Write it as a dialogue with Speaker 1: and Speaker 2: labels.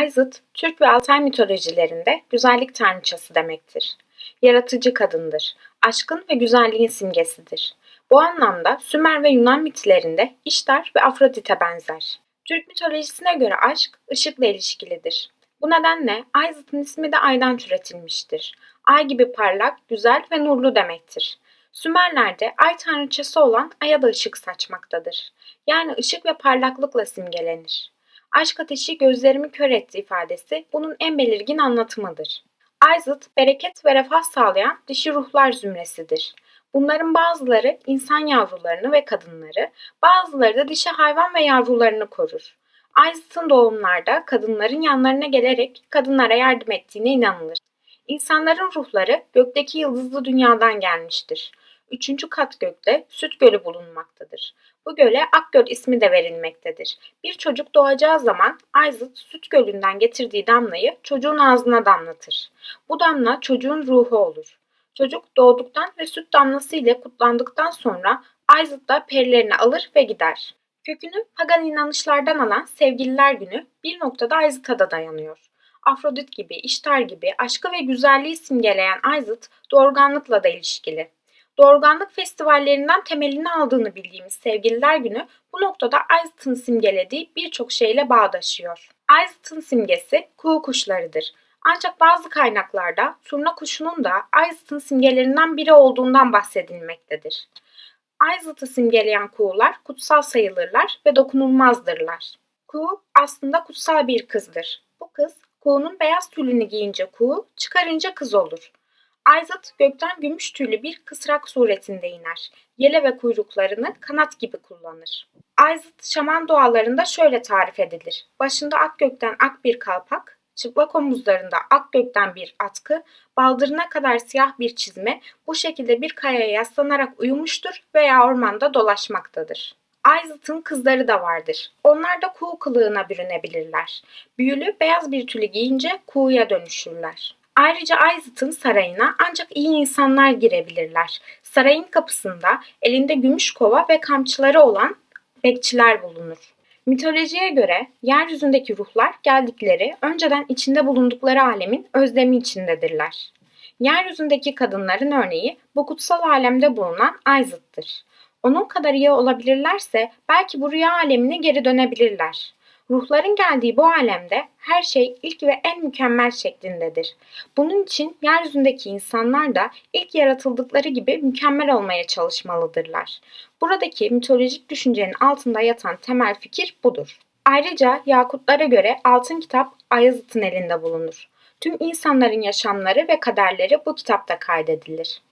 Speaker 1: Ayzıt, Türk ve Altay mitolojilerinde güzellik tanrıçası demektir. Yaratıcı kadındır. Aşkın ve güzelliğin simgesidir. Bu anlamda Sümer ve Yunan mitlerinde İştar ve Afrodit'e benzer. Türk mitolojisine göre aşk, ışıkla ilişkilidir. Bu nedenle Ayzıt'ın ismi de aydan türetilmiştir. Ay gibi parlak, güzel ve nurlu demektir. Sümerler'de ay tanrıçası olan aya da ışık saçmaktadır. Yani ışık ve parlaklıkla simgelenir. Aşk ateşi gözlerimi kör etti ifadesi bunun en belirgin anlatımıdır. Ayzıt, bereket ve refah sağlayan dişi ruhlar zümresidir. Bunların bazıları insan yavrularını ve kadınları, bazıları da dişi hayvan ve yavrularını korur. Ayzıt'ın doğumlarda kadınların yanlarına gelerek kadınlara yardım ettiğine inanılır. İnsanların ruhları gökteki yıldızlı dünyadan gelmiştir. Üçüncü kat gökte Süt Gölü bulunmaktadır. Bu göle Akgöl ismi de verilmektedir. Bir çocuk doğacağı zaman Ayzıt Süt Gölü'nden getirdiği damlayı çocuğun ağzına damlatır. Bu damla çocuğun ruhu olur. Çocuk doğduktan ve süt damlası ile kutlandıktan sonra Ayzıt da perilerini alır ve gider. Kökünü pagan inanışlardan alan Sevgililer Günü bir noktada Ayzıt'a da dayanıyor. Afrodit gibi, İştar gibi aşkı ve güzelliği simgeleyen Ayzıt doğurganlıkla da ilişkili. Doğurganlık festivallerinden temelini aldığını bildiğimiz Sevgililer Günü bu noktada Ayzıt'ın simgelediği birçok şeyle bağdaşıyor. Ayzıt'ın simgesi kuğu kuşlarıdır. Ancak bazı kaynaklarda turna kuşunun da Ayzıt'ın simgelerinden biri olduğundan bahsedilmektedir. Ayzıt'ı simgeleyen kuğular kutsal sayılırlar ve dokunulmazdırlar. Kuğu aslında kutsal bir kızdır. Bu kız kuğunun beyaz tülünü giyince kuğu, çıkarınca kız olur. Ayzat gökten gümüş tüylü bir kısrak suretinde iner. Yele ve kuyruklarını kanat gibi kullanır. Ayzat şaman dualarında şöyle tarif edilir. Başında ak gökten ak bir kalpak, çıplak omuzlarında ak gökten bir atkı, baldırına kadar siyah bir çizme bu şekilde bir kayaya yaslanarak uyumuştur veya ormanda dolaşmaktadır. Ayzat'ın kızları da vardır. Onlar da kuğu kılığına bürünebilirler. Büyülü beyaz bir tülü giyince kuğuya dönüşürler. Ayrıca Ayzıt'ın sarayına ancak iyi insanlar girebilirler. Sarayın kapısında elinde gümüş kova ve kamçıları olan bekçiler bulunur. Mitolojiye göre yeryüzündeki ruhlar geldikleri önceden içinde bulundukları alemin özlemi içindedirler. Yeryüzündeki kadınların örneği bu kutsal alemde bulunan Ayzıt'tır. Onun kadar iyi olabilirlerse belki bu rüya alemine geri dönebilirler. Ruhların geldiği bu alemde her şey ilk ve en mükemmel şeklindedir. Bunun için yeryüzündeki insanlar da ilk yaratıldıkları gibi mükemmel olmaya çalışmalıdırlar. Buradaki mitolojik düşüncenin altında yatan temel fikir budur. Ayrıca Yakutlara göre altın kitap Ayazıt'ın elinde bulunur. Tüm insanların yaşamları ve kaderleri bu kitapta kaydedilir.